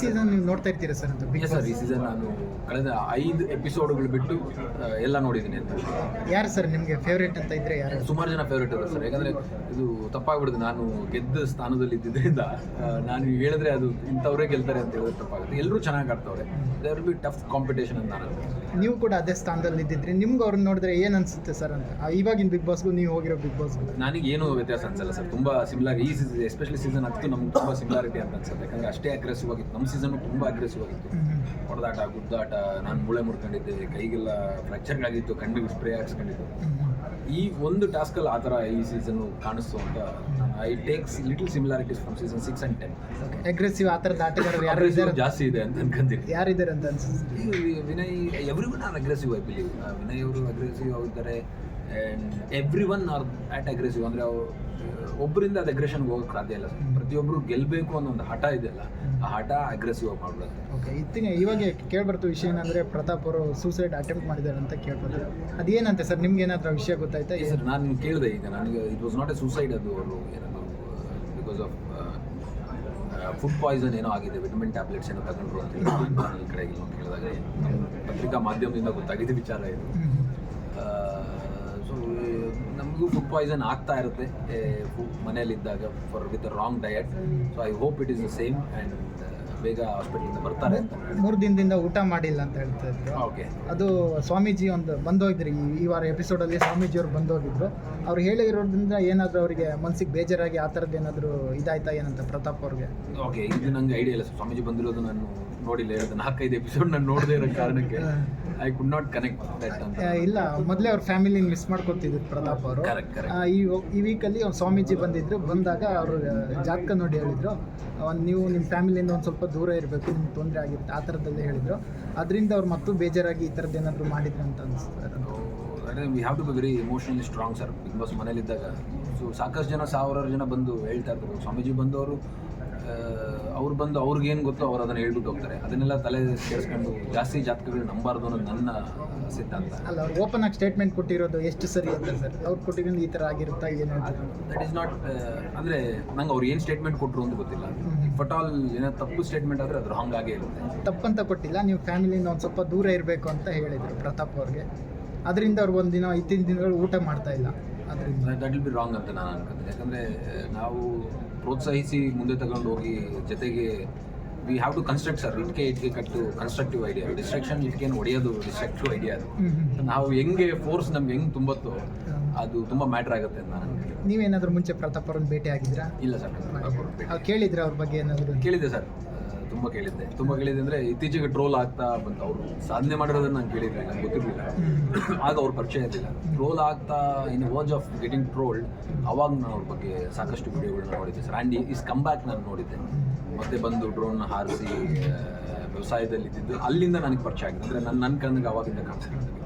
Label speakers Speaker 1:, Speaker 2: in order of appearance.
Speaker 1: Season ನೀವು ನೋಡ್ತಾ ಇರ್ತೀರಾ ಸರ್ ಅಂತ ಬಿಗ್
Speaker 2: ಸರ್ ಈ ಸೀಸನ್ ನಾನು ಕಳೆದ ಐದು ಎಪಿಸೋಡ್ಗಳು ಬಿಟ್ಟು ಎಲ್ಲ ನೋಡಿದ್ದೀನಿ ಅಂತ.
Speaker 1: ಯಾರು ಸರ್ ನಿಮಗೆ ಫೇವ್ರೇಟ್ ಅಂತ ಇದ್ರೆ ಯಾರು?
Speaker 2: ಸುಮಾರು ಜನ ಫೇವ್ರೇಟ್ ಇದ್ದಾರೆ ಸರ್. ಯಾಕಂದ್ರೆ ಇದು ತಪ್ಪಾಗ್ಬಿಡುದು ನಾನು ಗೆದ್ದ ಸ್ಥಾನದಲ್ಲಿ ಇದ್ದಿದ್ದರಿಂದ ನಾನು ಹೇಳಿದ್ರೆ ಅದು ಇಂಥವ್ರೇ ಗೆಲ್ತಾರೆ ಅಂತ ಹೇಳಿದ್ರೆ ತಪ್ಪಾಗುತ್ತೆ. ಎಲ್ಲರೂ ಚೆನ್ನಾಗಿ ಆಡ್ತವ್ರೆ. ದೇರ್ ಬಿ ಟಫ್ ಕಾಂಪಿಟೇಷನ್ ಅಂತ ನಾನು.
Speaker 1: ನೀವು ಕೂಡ ಅದೇ ಸ್ಥಾನದಲ್ಲಿ ಇದ್ದಿದ್ರಿ ನಿಮ್ಗೆ ಅವ್ರನ್ನ ನೋಡಿದ್ರೆ ಏನ್ ಅನ್ಸುತ್ತೆ ಸರ್ ಅಂತ? ಆ, ಇವಾಗಿನ ಬಿಗ್ ಬಾಸ್ಗೂ ನೀವು ಹೋಗಿರೋ ಬಿಗ್ ಬಾಸ್
Speaker 2: ನನಗೆ ಏನು ವ್ಯತ್ಯಾಸ ಅನ್ಸಲ್ಲ ಸರ್. ತುಂಬಾ ಸಿಮಿಲಾರ್ ಈ ಸೀಸನ್ ಎಸ್ಪೆಷಲಿ ಸೀಸನ್ ಹತ್ತು ನಮ್ಗೆ ತುಂಬಾ ಸಿಮಿಲಾರಿಟಿ ಅಂತ ಅನ್ಸುತ್ತೆ. ಯಾಕಂದ್ರೆ ಅಷ್ಟೇ ಅಗ್ರೆಸಿವ್ ಆಗಿತ್ತು. ನಮ್ಮ ಸೀಸನ್ ತುಂಬಾ ಅಗ್ರೆಸಿವ್ ಆಗಿತ್ತು. ಹೊಡೆದಾಟ ಗುದ್ದಾಟ ನಾನು ಮೂಳೆ ಮುರ್ಕೊಂಡಿದ್ದೆ ಕೈಗೆಲ್ಲ ಫ್ರಾಕ್ಚರ್ ಆಗಿತ್ತು ಕಣ್ಣಿಗೆ ಸ್ಪ್ರೇ ಹಾಕ್ಸ್ಕೊಂಡಿದ್ದು. ಈ ಒಂದು ಟಾಸ್ಕ್ ಅಲ್ಲಿ ಆತರ ಈ ಸೀಸನ್ ಕಾಣಿಸ್ತು ಅಂತ I takes little similarities from season six and ten
Speaker 1: aggressive ಆತರ ಥರದ ಆಟಗಾರರು ಯಾರು ಇದ್ದಾರೆ
Speaker 2: ಜಾಸ್ತಿ ಇದೆ ಅಂತ ಅನ್ಕೊಂತೀನಿ.
Speaker 1: ಯಾರಿದ್ದಾರೆ ಅಂತ ಅನ್ಸುತ್ತೆ?
Speaker 2: ವಿನಯ್ ಎವ್ರಿಗೂ ನಾನು are aggressive I believe Vinay ಅವರು ಅಗ್ರೆಸಿವ್ ಆಗಿದ್ದಾರೆ. And every one are at aggressive ಅಂದರೆ ಒಬ್ಬರಿಂದ ಅದು ಅಗ್ರೆಷನ್ಗೆ ಹೋಗೋಕ್ಕೆ ಸಾಧ್ಯ ಇಲ್ಲ. ಪ್ರತಿಯೊಬ್ಬರು ಗೆಲ್ಲಬೇಕು ಅನ್ನೋ ಒಂದು ಹಠ ಇದೆಯಲ್ಲ ಆ ಹಠ ಅಗ್ರೆಸಿವ್ ಆಗಿ ಮಾಡ್ಬೋದು.
Speaker 1: ಓಕೆ ಇತ್ತಿನ ಇವಾಗ ಕೇಳ್ಬರ್ತು ವಿಷಯ ಏನಂದರೆ ಪ್ರತಾಪ್ ಅವರು ಸೂಸೈಡ್ ಅಟೆಂಪ್ಟ್ ಮಾಡಿದ್ದಾರೆ ಅಂತ ಕೇಳ್ಬೋದು. ಅದೇನಂತೆ ಸರ್ ನಿಮ್ಗೆ ಏನಾದರೂ ವಿಷಯ ಗೊತ್ತಾಯ್ತಾ?
Speaker 2: ಸರ್ ನಾನು ಕೇಳಿದೆ ಈಗ. ನನಗೆ it was not a suicide ಅದು ಅವರು ಏನದು ಬಿಕಾಸ್ ಆಫ್ ಫುಡ್ ಪಾಯ್ಸನ್ ಏನೋ ಆಗಿದೆ ವಿಟಮಿನ್ ಟ್ಯಾಬ್ಲೆಟ್ಸ್ ಏನೋ ತಗೊಂಡ್ರು ಅಂತ ಕಡೆಗೆ ಕೇಳಿದಾಗ ಪತ್ರಿಕಾ ಮಾಧ್ಯಮದಿಂದ ಗೊತ್ತಾಗಿದ್ದ ವಿಚಾರ ಇದು. ನಮಗೂ ಫುಡ್ ಪಾಯ್ಸನ್ ಆಗ್ತಾ ಇರುತ್ತೆ. ಮನೆಯಲ್ಲಿದ್ದಾಗ for with wrong diet so I hope it is the same and ಬೇಗ ಹಾಸ್ಪಿಟಲಿಂದ ಬರ್ತಾರೆ
Speaker 1: ಮೂರು ದಿನದಿಂದ ಊಟ ಮಾಡಿಲ್ಲ ಅಂತ ಹೇಳ್ತಾ ಇದ್ರು.
Speaker 2: ಓಕೆ
Speaker 1: ಅದು ಸ್ವಾಮೀಜಿ ಒಂದು ಬಂದೋಗಿದ್ರು ಈ ಈ ವಾರ ಎಪಿಸೋಡಲ್ಲಿ ಸ್ವಾಮೀಜಿ ಅವ್ರು ಬಂದೋಗಿದ್ರು. ಅವ್ರು ಹೇಳಿರೋದ್ರಿಂದ ಏನಾದ್ರೂ ಅವರಿಗೆ ಮನ್ಸಿಗೆ ಬೇಜಾರಾಗಿ ಆ ಥರದ್ದು ಏನಾದರೂ ಇದಾಯ್ತಾ ಏನಂತ ಪ್ರತಾಪ್ ಅವ್ರಿಗೆ?
Speaker 2: ಓಕೆ ಇದು ನಂಗೆ ಐಡಿಯಾ ಇಲ್ಲ. ಸ್ವಾಮೀಜಿ ಬಂದಿರೋದು ನಾನು ನೋಡಿಲ್ಲ. ಹೇಳಿದ ನಾಲ್ಕೈದು ಎಪಿಸೋಡ್ ನಾನು ನೋಡದೇ ಇರೋ ಕಾರಣಕ್ಕೆ I could not connect that ಅಂತ
Speaker 1: ಇಲ್ಲ. ಮೊದಲೇ ಅವ್ರ ಫ್ಯಾಮಿಲಿ ಮಿಸ್ ಮಾಡ್ಕೊತಿದ್ರು ಪ್ರತಾಪ್ ಅವರು.
Speaker 2: ಕರೆಕ್ಟ್
Speaker 1: ಈ ಈ ವೀಕಲ್ಲಿ ಸ್ವಾಮೀಜಿ ಬಂದಿದ್ರು. ಬಂದಾಗ ಅವರು ಜಾತಕ ನೋಡಿ ಹೇಳಿದ್ರು. ಒಂದು ನೀವು ನಿಮ್ಮ ಫ್ಯಾಮಿಲಿಯಿಂದ ಒಂದು ಸ್ವಲ್ಪ ದೂರ ಇರಬೇಕು, ನಿಮ್ಗೆ ತೊಂದರೆ ಆಗಿರುತ್ತೆ, ಆ ಥರದ್ದೆಲ್ಲ ಹೇಳಿದ್ರು. ಅದರಿಂದ ಅವ್ರು ಮತ್ತು ಬೇಜಾರಾಗಿ ಈ ಥರದ್ದು ಏನಾದರೂ ಮಾಡಿದ್ರು ಅಂತ ಅನಿಸ್ತಾರೆ
Speaker 2: ಅಂದರೆ we have to be very emotionally strong sir big boss ಮನೇಲಿದ್ದಾಗ so ಸಾಕಷ್ಟು ಜನ ಸಾವಿರಾರು ಜನ ಬಂದು ಹೇಳ್ತಾ ಇರ್ತಾರೆ, ಸ್ವಾಮೀಜಿ ಬಂದವರು ಬಂದು ಅವ್ರಿಗೇನು ಗೊತ್ತೋ ಅವ್ರು ಅದನ್ನು ಹೇಳ್ಬಿಟ್ಟು ಹೋಗ್ತಾರೆ. ಅದನ್ನೆಲ್ಲ ತಲೆ ಕೆಡಿಸ್ಕೊಂಡು ಜಾಸ್ತಿ ಜಾತಕಗಳು ನಂಬಾರ್ದು ಅನ್ನೋದು ನನ್ನ ಸಿದ್ಧಾಂತ.
Speaker 1: ಅಲ್ಲ ಅವ್ರು ಓಪನ್ ಆಗಿ ಸ್ಟೇಟ್ಮೆಂಟ್ ಕೊಟ್ಟಿರೋದು ಎಷ್ಟು ಸರಿ ಅಂತ ಸರ್? ಅವ್ರು ಕೊಟ್ಟಿರೋದು ಈ ಥರ ಆಗಿರುತ್ತಾ ಏನು
Speaker 2: ದಟ್ ಈಸ್ ನಾಟ್ ಅಂದರೆ ನಂಗೆ ಅವ್ರು ಏನು ಸ್ಟೇಟ್ಮೆಂಟ್ ಕೊಟ್ಟರು ಅಂತ ಗೊತ್ತಿಲ್ಲ. ಬಟ್ ಆಲ್ ಏನೋ ತಪ್ಪು ಸ್ಟೇಟ್ಮೆಂಟ್ ಆದರೆ ಅದು ರಾಂಗ್ ಆಗೇ ಇರುತ್ತೆ.
Speaker 1: ತಪ್ಪಂತ ಕೊಟ್ಟಿಲ್ಲ ನೀವು ಫ್ಯಾಮಿಲಿಯಿಂದ ಒಂದು ಸ್ವಲ್ಪ ದೂರ ಇರಬೇಕು ಅಂತ ಹೇಳಿದರು ಪ್ರತಾಪ್ ಅವ್ರಿಗೆ. ಅದರಿಂದ ಅವ್ರು ಒಂದು ದಿನ ಇತ್ತಿನ ದಿನಗಳು ಊಟ ಮಾಡ್ತಾ ಇಲ್ಲ. ಅದರಿಂದ.
Speaker 2: ದಟ್ ವಿಲ್ ಬಿ ರಾಂಗ್ ಅಂತ ನಾನು ಅನ್ಕೊಂತೀನಿ ಯಾಕಂದರೆ ನಾವು ಪ್ರೋತ್ಸಾಹಿಸಿ ಮುಂದೆ ತಗೊಂಡು ಹೋಗಿ ಜೊತೆಗೆ we have to construct sir ಇಟ್ಕೆ ಇಟ್ಕೆ ಕಟ್ಟು ಕನ್ಸ್ಟ್ರಕ್ಟಿವ್ ಐಡಿಯಾ ಡಿಸ್ಟ್ರಕ್ಷನ್ ಇಟ್ಕೆನ ಹೊಡೆಯೋದು ಡಿಸ್ಟ್ರಕ್ಟಿವ್ ಐಡಿಯಾ ಅದು. ನಾವು ಹೆಂಗೆ ಫೋರ್ಸ್ ನಮ್ಗೆ ಹೆಂಗೆ ತುಂಬತ್ತೋ ಅದು ತುಂಬ ಮ್ಯಾಟ್ರ್ ಆಗುತ್ತೆ ಅಂತ ನಾನು
Speaker 1: ನೀವೇನಾದ್ರೂ ಮುಂಚೆ ಪ್ರತಾಪ್ ಅವ್ರನ್ನ ಭೇಟಿ ಆಗಿದ್ರಾ?
Speaker 2: ಇಲ್ಲ ಸರ್
Speaker 1: ಕೇಳಿದ್ರೆ ಅವ್ರ ಬಗ್ಗೆ ಏನಾದರೂ?
Speaker 2: ಕೇಳಿದೆ ಸರ್ ತುಂಬ ಕೇಳಿದ್ದೆ. ತುಂಬ ಕೇಳಿದ್ದೆ ಅಂದರೆ ಇತ್ತೀಚೆಗೆ ಟ್ರೋಲ್ ಆಗ್ತಾ ಬಂತು ಅವರು. ಸಾಧನೆ ಮಾಡಿರೋದನ್ನ ನಾನು ಕೇಳಿದ್ದೆ, ನಂಗೆ ಗೊತ್ತಿರಲಿಲ್ಲ. ಆಗ ಅವ್ರ ಪರಿಚಯ ಇರಲಿಲ್ಲ. ಟ್ರೋಲ್ ಆಗ್ತಾ in was of getting trolled ಅವಾಗ ನಾನು ಅವ್ರ ಬಗ್ಗೆ ಸಾಕಷ್ಟು ವಿಡಿಯೋಗಳನ್ನ ನೋಡಿದ್ದೆ. Sir and is come back ನಾನು ನೋಡಿದ್ದೆ. ಮತ್ತೆ ಬಂದು ಡ್ರೋನ್ ಹಾರಿಸಿ ವ್ಯವಸಾಯದಲ್ಲಿ ಇದ್ದಿದ್ದು ಅಲ್ಲಿಂದ ನನಗೆ ಪರಿಚಯ ಆಗಿದೆ. ಅಂದರೆ ನನ್ನ ನನ್ನ ಕಣ್ಣಿಗೆ ಅವಾಗಿಂದ ಕಾಣಿಸ್ಕೊಂಡಿದೆ